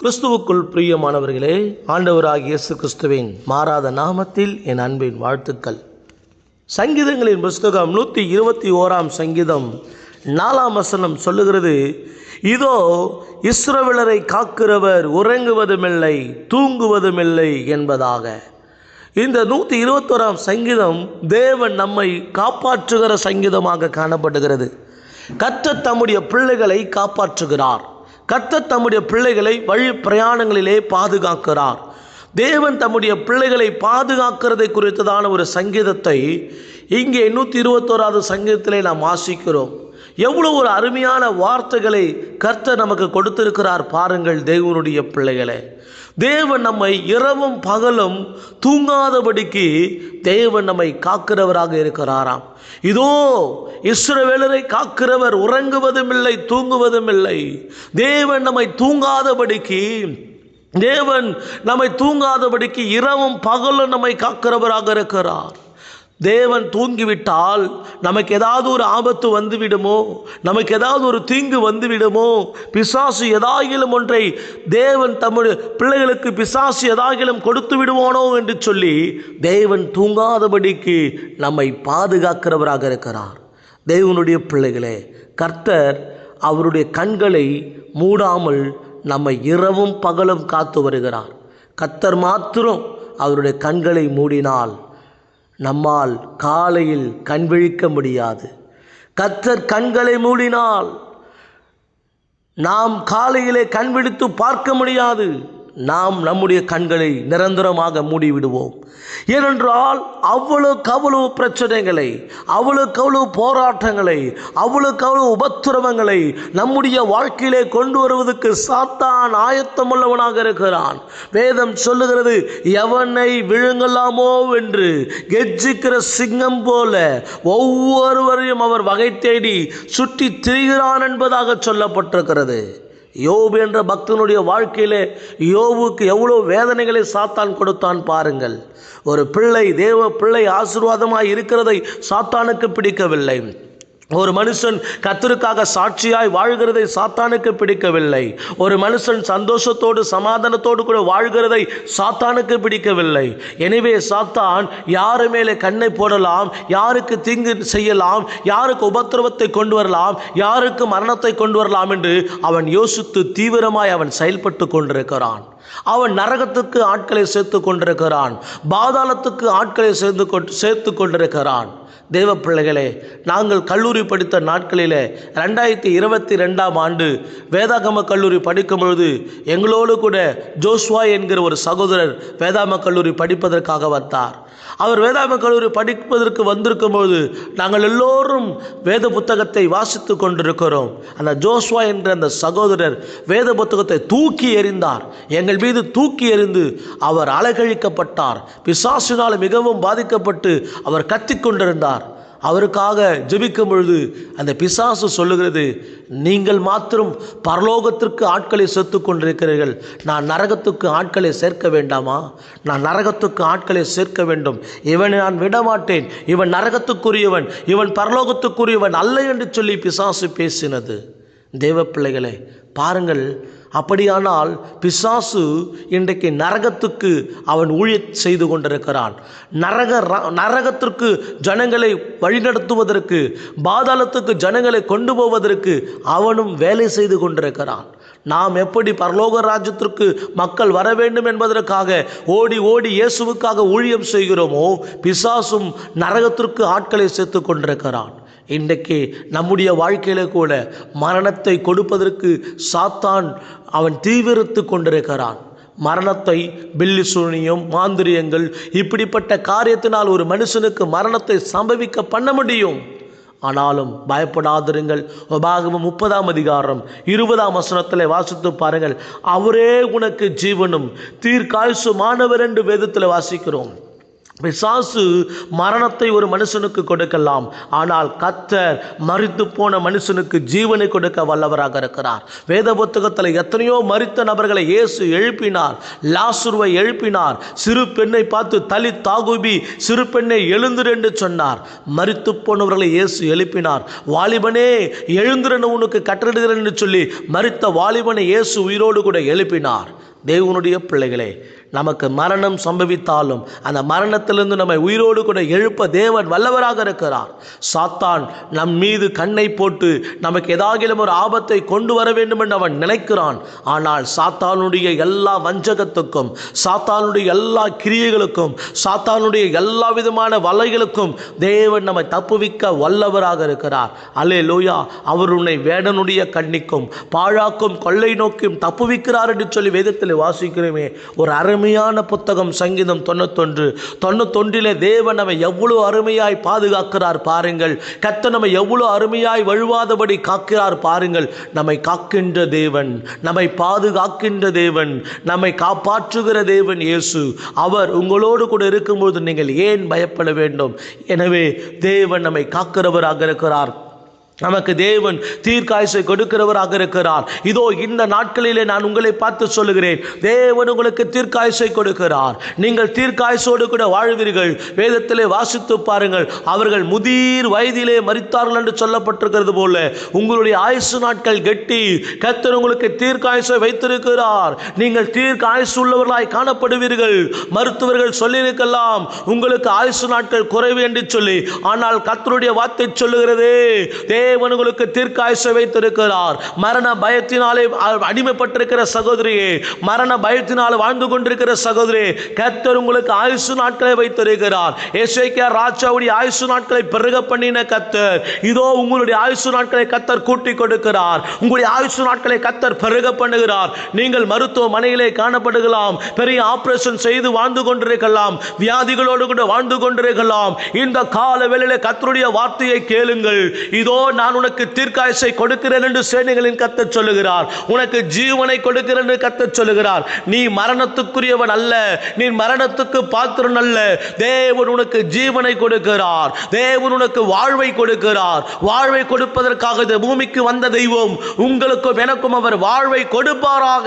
கிறிஸ்துவுக்குள் பிரியமானவர்களே ஆண்டவராக இயேசு கிறிஸ்துவின் மாறாத நாமத்தில் என் அன்பின் வாழ்த்துக்கள். சங்கீதங்களின் புஸ்தகம் நூற்றி இருபத்தி ஓராம் சங்கீதம் நாலாம் வசனம் சொல்லுகிறது இதோ இஸ்ரவேலரை காக்கிறவர் உறங்குவதுமில்லை தூங்குவதுமில்லை என்பதாக. இந்த நூற்றி இருபத்தோராம் சங்கீதம் தேவன் நம்மை காப்பாற்றுகிற சங்கீதமாக காணப்படுகிறது. கற்ற தம்முடைய பிள்ளைகளை காப்பாற்றுகிறார். கர்த்தர் தம்முடைய பிள்ளைகளை வழி பிரயாணங்களிலே பாதுகாக்கிறார். தேவன் தம்முடைய பிள்ளைகளை பாதுகாக்கிறதை குறித்ததான ஒரு சங்கீதத்தை இங்கே நூற்றி இருபத்தோராவது சங்கீதத்திலே நாம் வாசிக்கிறோம். எவ்வளோ ஒரு அருமையான வார்த்தைகளை கர்த்தர் நமக்கு கொடுத்திருக்கிறார் பாருங்கள் தேவனுடைய பிள்ளைகளே. தேவன் நம்மை இரவும் பகலும் தூங்காதபடிக்கு தேவன் நம்மை காக்கிறவராக இருக்கிறாராம். இதோ இஸ்ரவேலரை காக்கிறவர் உறங்குவதும் இல்லை தூங்குவதும் இல்லை தேவன் நம்மை தூங்காதபடிக்கு தேவன் நம்மை தூங்காதபடிக்கு இரவும் பகலும் நம்மை காக்கிறவராக இருக்கிறார். தேவன் தூங்கிவிட்டால் நமக்கு ஏதாவது ஒரு ஆபத்து வந்துவிடுமோ? நமக்கு ஏதாவது ஒரு தீங்கு வந்துவிடுமோ? பிசாசு எதாகிலும் ஒன்றை தேவன் தம்முடைய பிள்ளைகளுக்கு பிசாசு எதாகிலும் கொடுத்து விடுவானோ என்று சொல்லி தேவன் தூங்காதபடிக்கு நம்மை பாதுகாக்கிறவராக இருக்கிறார். தேவனுடைய பிள்ளைகளே கர்த்தர் அவருடைய கண்களை மூடாமல் நம்மை இரவும் பகலும் காத்து வருகிறார். கர்த்தர் மாத்திரம் அவருடைய கண்களை மூடினால் நம்மால் காலையில் கண் விழிக்க முடியாது. கத்தர் கண்களை மூடினால் நாம் காலையிலே கண் விழித்து பார்க்க முடியாது. நாம் நம்முடைய கண்களை நிரந்தரமாக மூடிவிடுவோம். ஏனென்றால் அவ்வளவுக்கு அவ்வளவு பிரச்சனைகளை அவ்வளவுக்கு அவ்வளவு போராட்டங்களை அவ்வளவுக்கு அவ்வளவு உபத்திரவங்களை நம்முடைய வாழ்க்கையிலே கொண்டு வருவதற்கு சாத்தான் ஆயத்தமுள்ளவனாக இருக்கிறான். வேதம் சொல்லுகிறது எவனை விழுங்கலாமோ என்று கெஜிக்கிற சிங்கம் போல ஒவ்வொருவரையும் அவர் வகை தேடி சுற்றி திரிகிறான் என்பதாக சொல்லப்பட்டிருக்கிறது. யோபு என்ற பக்தனுடைய வாழ்க்கையிலே யோபுக்கு எவ்வளோ வேதனைகளை சாத்தான் கொடுத்தான் பாருங்கள். ஒரு பிள்ளை தேவ பிள்ளை ஆசீர்வாதமாக இருக்கிறதை சாத்தானுக்கு பிடிக்கவில்லை. ஒரு மனுஷன் கத்தருக்காக சாட்சியாய் வாழ்கிறதை சாத்தானுக்கு பிடிக்கவில்லை. ஒரு மனுஷன் சந்தோஷத்தோடு சமாதானத்தோடு கூட வாழ்கிறதை சாத்தானுக்கு பிடிக்கவில்லை. எனவே சாத்தான் யாரு மேலே கண்ணை போடலாம் யாருக்கு தீங்கு செய்யலாம் யாருக்கு உபத்திரவத்தை கொண்டு வரலாம் யாருக்கு மரணத்தை கொண்டு வரலாம் என்று அவன் யோசித்து தீவிரமாய் அவன் செயல்பட்டு கொண்டிருக்கிறான். அவன் நரகத்துக்கு ஆட்களை சேர்த்து கொண்டிருக்கிறான். பாதாளத்துக்கு ஆட்களை சேர்ந்து கொண்டு சேர்த்து கொண்டிருக்கிறான். தேவ பிள்ளைகளே நாங்கள் கல்லூரி படித்த நாட்களிலே ரெண்டாயிரத்தி இருபத்தி ரெண்டாம் ஆண்டு வேதாகம கல்லூரி படிக்கும் பொழுது எங்களோடு கூட ஜோஸ்வா என்கிற ஒரு சகோதரர் வேதாம கல்லூரி படிப்பதற்காக வந்தார். அவர் வேதாம கல்லூரி படிப்பதற்கு வந்திருக்கும் போது நாங்கள் எல்லோரும் வேத புத்தகத்தை வாசித்து கொண்டிருக்கிறோம். அந்த ஜோஸ்வா என்ற அந்த சகோதரர் வேத புத்தகத்தை தூக்கி எறிந்தார். எங்கள் மீது தூக்கி எறிந்து அவர் அலகழிக்கப்பட்டார். பிசாசினால் மிகவும் பாதிக்கப்பட்டு அவர் கத்திக்கொண்டிருந்தார் அவருக்காக ஜெபிக்கும் பொழுது அந்த பிசாசு சொல்லுகிறது நீங்கள் மாத்திரம் பரலோகத்திற்கு ஆட்களை சேர்த்து கொண்டிருக்கிறீர்கள். நான் நரகத்துக்கு ஆட்களை சேர்க்க வேண்டாமா? நான் நரகத்துக்கு ஆட்களை சேர்க்க வேண்டும். இவனை நான் விடமாட்டேன். இவன் நரகத்துக்குரியவன். இவன் பரலோகத்துக்குரியவன் அல்ல என்று சொல்லி பிசாசு பேசினது. தேவ பிள்ளைகளை பாருங்கள் அப்படியானால் பிசாசு இன்றைக்கு நரகத்துக்கு அவன் ஊழிய செய்து கொண்டிருக்கிறான். நரக ர- நரகத்திற்கு ஜனங்களை வழிநடத்துவதற்கு பாதாளத்துக்கு ஜனங்களை கொண்டு போவதற்கு அவனும் வேலை செய்து கொண்டிருக்கிறான். நாம் எப்படி பரலோக ராஜ்யத்திற்கு மக்கள் வர வேண்டும் என்பதற்காக ஓடி ஓடி இயேசுவுக்காக ஊழியம் செய்கிறோமோ பிசாசும் நரகத்திற்கு ஆட்களை சேர்த்து கொண்டிருக்கிறான். இன்றைக்கு நம்முடைய வாழ்க்கையில் கூட மரணத்தை கொடுப்பதற்கு சாத்தான் அவன் தீவிரத்து கொண்டிருக்கிறான். மரணத்தை பில்லி சூனியம் மாந்திரியங்கள் இப்படிப்பட்ட காரியத்தினால் ஒரு மனுஷனுக்கு மரணத்தை சம்பவிக்க பண்ண முடியும். ஆனாலும் பயப்படாதிருங்கள். உபாகமம் முப்பதாம் அதிகாரம் இருபதாம் வசனத்தில் வாசித்து பாருங்கள். அவரே உனக்கு ஜீவனும் தீர்க்காயுசுமானவர் என்று வேதத்தில் வாசிக்கிறோம். பிசாசு மரணத்தை ஒரு மனுஷனுக்கு கொடுக்கலாம். ஆனால் கத்தர் மறித்து போன மனுஷனுக்கு ஜீவனை கொடுக்க வல்லவராக இருக்கிறார். வேத புத்தகத்தில் எத்தனையோ மறித்த நபர்களை இயேசு எழுப்பினார். லாசுருவை எழுப்பினார். சிறு பெண்ணை பார்த்து தலி தாகுபி சிறு பெண்ணை எழுந்திரு என்று சொன்னார். மறித்து போனவர்களை இயேசு எழுப்பினார். வாலிபனே எழுந்திரன்னு உனக்கு கட்டளிடுகிறேன் என்று சொல்லி மறித்த வாலிபனை இயேசு உயிரோடு கூட எழுப்பினார். தேவனுடைய பிள்ளைகளே நமக்கு மரணம் சம்பவித்தாலும் அந்த மரணத்திலிருந்து நம்மை உயிரோடு கூட எழுப்ப தேவன் வல்லவராக இருக்கிறார். சாத்தான் நம் மீது கண்ணை போட்டு நமக்கு ஏதாகிலும் ஒரு ஆபத்தை கொண்டு வர வேண்டும் என்று அவன் நினைக்கிறான். ஆனால் சாத்தானுடைய எல்லா வஞ்சகத்துக்கும் சாத்தானுடைய எல்லா கிரியைகளுக்கும் சாத்தானுடைய எல்லா விதமான வலைகளுக்கும் தேவன் நம்மை தப்புவிக்க வல்லவராக இருக்கிறார். அல்லே லோயா அவர் உன்னை வேடனுடைய கண்ணிக்கும் பாழாக்கும் கொள்ளை நோக்கியும் தப்புவிக்கிறார் என்று சொல்லி வேதத்தில் வாசிக்கிறோமே. ஒரு அருமையான புத்தகம் சங்கீதம் தொண்ணூத்தொன்று. தொண்ணூத்தொன்றிலே தேவன் நம்மை எவ்வளவு அருமையாய் பாதுகாக்கிறார் பாருங்கள். கத்த நம்மை எவ்வளவு அருமையாய் வழுவாதபடி காக்கிறார் பாருங்கள். நம்மை காக்கின்ற தேவன் நம்மை பாதுகாக்கின்ற தேவன் நம்மை காப்பாற்றுகிற தேவன் இயேசு. அவர் உங்களோடு கூட இருக்கும்போது நீங்கள் ஏன் பயப்பட வேண்டும்? எனவே தேவன் நம்மை காக்கிறவராக இருக்கிறார். நமக்கு தேவன் தீர்க்காயசை கொடுக்கிறவராக இருக்கிறார். இதோ இந்த நாட்களிலே நான் உங்களை பார்த்து சொல்லுகிறேன். தேவன் உங்களுக்கு தீர்க்காயசை கொடுக்கிறார். நீங்கள் தீர்க்காயசோடு கூட வாழ்வீர்கள். வேதத்திலே வாசித்து பாருங்கள். அவர்கள் முதிர் வயதிலே மறித்தார்கள் என்று சொல்லப்பட்டிருக்கிறது போல உங்களுடைய ஆயுசு நாட்கள் கெட்டி கத்தர் உங்களுக்கு தீர்க்காயசை வைத்திருக்கிறார். நீங்கள் தீர்க்காயசு உள்ளவர்களாய் காணப்படுவீர்கள். மருத்துவர்கள் சொல்லியிருக்கலாம் உங்களுக்கு ஆயுசு நாட்கள் குறைவு என்று சொல்லி ஆனால் கத்தருடைய வார்த்தை சொல்லுகிறது தேவன் உங்களுக்கு தீர்க்காயுசை வைத்திருக்கிறார். மரண பயத்தினாலே அடிமைப்பட்டிருக்கிற சகோதரியே மரண பயத்தினால் வாழ்ந்து கொண்டிருக்கிற சகோதரி கத்தர் உங்களுக்கு ஆயுசு நாட்களை வைத்திருக்கிறார். எஸ்ஐகே ராஜாவுடைய ஆயுசு நாட்களை பெருக பண்ணின கத்தர் இதோ உங்களுடைய ஆயுசு நாட்களை கத்தர் கூட்டி கொடுக்கிறார். உங்களுடைய ஆயுசு நாட்களை கத்தர் பெருக பண்ணுகிறார். நீங்கள் மருத்துவமனையிலே காணப்படுகலாம் பெரிய ஆபரேஷன் செய்து வாழ்ந்து கொண்டிருக்கலாம் வியாதிகளோடு கூட வாழ்ந்து கொண்டிருக்கலாம். இந்த கால வேளையிலே கத்தருடைய வார்த்தையை கேளுங்கள். இதோ நான் உனக்கு தீர்க்காயசை கொடுக்கிறேன் என்று சேனைகளின் கத்த சொல்லுகிறார். உனக்கு ஜீவனை கொடுக்கிறேன் என்று கத்த சொல்லுகிறார். நீ மரணத்துக்குரியவன் அல்ல. நீ மரணத்துக்கு பாத்திரன் அல்ல. தேவன் உனக்கு ஜீவனை கொடுக்கிறார். தேவன் உனக்கு வாழ்வை கொடுக்கிறார். வாழ்வை கொடுப்பதற்காக இந்த பூமிக்கு வந்த தெய்வம் உங்களுக்கும் எனக்கும் அவர் வாழ்வை கொடுப்பாராக.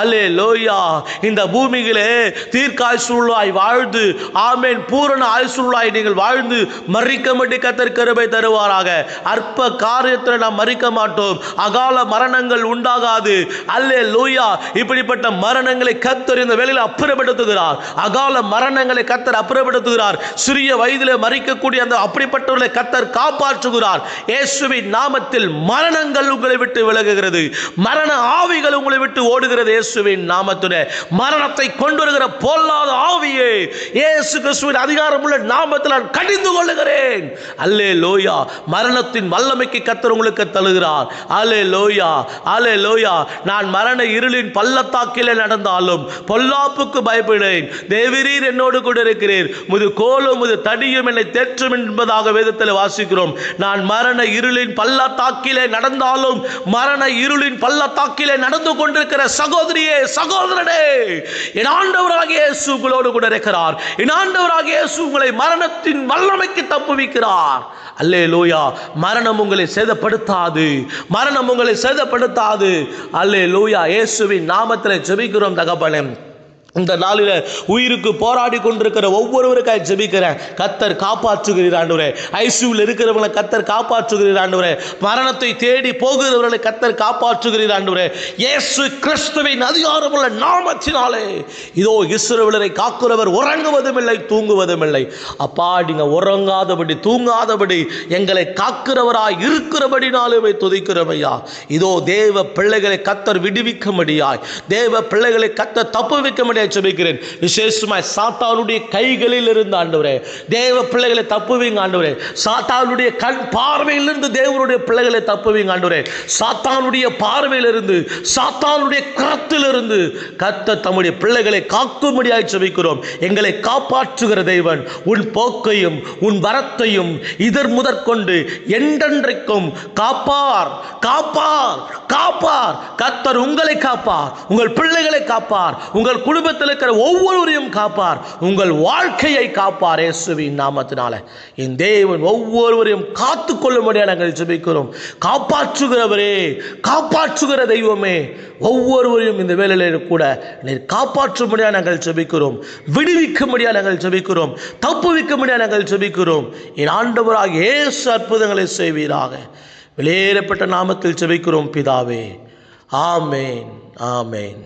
அல்லே லோயா இந்த பூமியிலே தீர்க்காயுள்ளாய் வாழ்ந்து ஆமேன் பூரண ஆயுசுள்ளாய் நீங்கள் வாழ்ந்து மறிக்க மட்டி கத்தர் கருவை தருவாராக. அற்ப அற்ப காரியத்தில் நாம் மறிக்க மாட்டோம். அகால மரணங்கள் உண்டாகாது. அல்லே லூயா இப்படிப்பட்ட மரணங்களை கத்தர் இந்த வேலையில் அப்புறப்படுத்துகிறார். அகால மரணங்களை கத்தர் அப்புறப்படுத்துகிறார். சிறிய வயதிலே மறிக்கக்கூடிய அந்த அப்படிப்பட்டவர்களை கத்தர் காப்பாற்றுகிறார். இயேசுவின் நாமத்தில் மரணங்கள் உங்களை விட்டு விலகுகிறது. மரண ஆவிகள் உங்களை விட்டு ஓடுகிறது இயேசுவின் நாமத்துடைய மரணத்தை கொண்டு வருகிற பொல்லாத ஆவியே இயேசு கிறிஸ்துவின் அதிகாரமுள்ள நாமத்தில் நான் கடிந்து கொள்ளுகிறேன். அல்லே லோயா மரணத்தின் வல்லமைக்கு கத்தர் உங்களுக்கு தருகிறார் அலே லோயா அலே லோயா நான் மரண இருளின் பள்ளத்தாக்கிலே நடந்தாலும் பொல்லாப்புக்கு பயப்படேன். தேவிரீர் என்னோடு கூட இருக்கிறீர். முது கோலும் முது தடியும் என்னை தேற்றும் என்பதாக வேதத்தில் வாசிக்கிறோம். நான் மரண இருளின் பள்ளத்தாக்கிலே நடந்தாலும் மரண இருளின் பள்ளத்தாக்கிலே நடந்து கொண்டிருக்கிற சகோதரியே சகோதரனே என் ஆண்டவராகிய இயேசு கூட இருக்கிறார். என் ஆண்டவராகிய இயேசு உங்களை மரணத்தின் வல்லமைக்கு தப்புவிக்கிறார். அல்லே லோயா மரண மரணம் உங்களை சேதப்படுத்தாது. மரணம் உங்களை சேதப்படுத்தாது. அல்லே லூயா இயேசுவின் நாமத்தில் ஜெபிக்கிறோம் தகப்பனே. இந்த நாளில் உயிருக்கு போராடி கொண்டிருக்கிற ஒவ்வொருவருக்காய் ஜெபிக்கிறேன். கத்தர் காப்பாற்றுகிறீர் ஆண்டவரே. ஐசியூவில் இருக்கிறவங்களை கத்தர் காப்பாற்றுகிறீர் ஆண்டவரே. மரணத்தை தேடி போகிறவர்களை கத்தர் காப்பாற்றுகிறீர் ஆண்டவரே. இயேசு கிறிஸ்துவின் அதிகாரமுள்ள நாமத்தினாலே. இதோ இஸ்ரவேலரை காக்கிறவர் உறங்குவதும் இல்லை தூங்குவதும் இல்லை அப்பா நீங்க உறங்காதபடி தூங்காதபடி எங்களை காக்கிறவராய் இருக்கிறபடினாலுமே துதிக்கிறமையா. இதோ தேவ பிள்ளைகளை கத்தர் விடுவிக்க முடியாய் தேவ பிள்ளைகளை கத்தர் தப்பு வைக்க முடியாது ஆண்டவரே ஜெபிக்கிறேன் விசேஷமாய் சாத்தானுடைய கைகளில் இருந்து ஆண்டவரே தேவ பிள்ளைகளை தப்புவீங்க ஆண்டவரே. சாத்தானுடைய கண் பார்வையிலிருந்து தேவனுடைய பிள்ளைகளை தப்புவீங்க ஆண்டவரே. சாத்தானுடைய பார்வையிலிருந்து சாத்தானுடைய கரத்திலிருந்து கத்த தம்முடைய பிள்ளைகளை காக்கும்படியாய் ஜெபிக்கிறோம் எங்களை காப்பாற்றுகிற தேவன் உன் போக்கையும் உன் வரத்தையும் இதர் முதற்கொண்டு என்றென்றைக்கும் காப்பார் காப்பார் காப்பார். கத்தர் உங்களை காப்பார் உங்கள் பிள்ளைகளை காப்பார் உங்கள் குடும்ப குடும்பத்தில் இருக்கிற ஒவ்வொருவரையும் காப்பார். உங்கள் வாழ்க்கையை காப்பார் இயேசுவின் நாமத்தினால. என் தேவன் ஒவ்வொருவரையும் காத்து கொள்ளும்படியாக நாங்கள் ஜெபிக்கிறோம். காப்பாற்றுகிறவரே காப்பாற்றுகிற தெய்வமே ஒவ்வொருவரையும் இந்த வேலையில் கூட நீர் காப்பாற்றும்படியாக நாங்கள் ஜெபிக்கிறோம். விடுவிக்கும்படியாக நாங்கள் ஜெபிக்கிறோம். தப்பு வைக்கும்படியாக நாங்கள் ஜெபிக்கிறோம். என் ஆண்டவராக ஏசு அற்புதங்களை செய்வீராக. வெளியேறப்பட்ட நாமத்தில் ஜெபிக்கிறோம் பிதாவே. ஆமேன் ஆமேன்.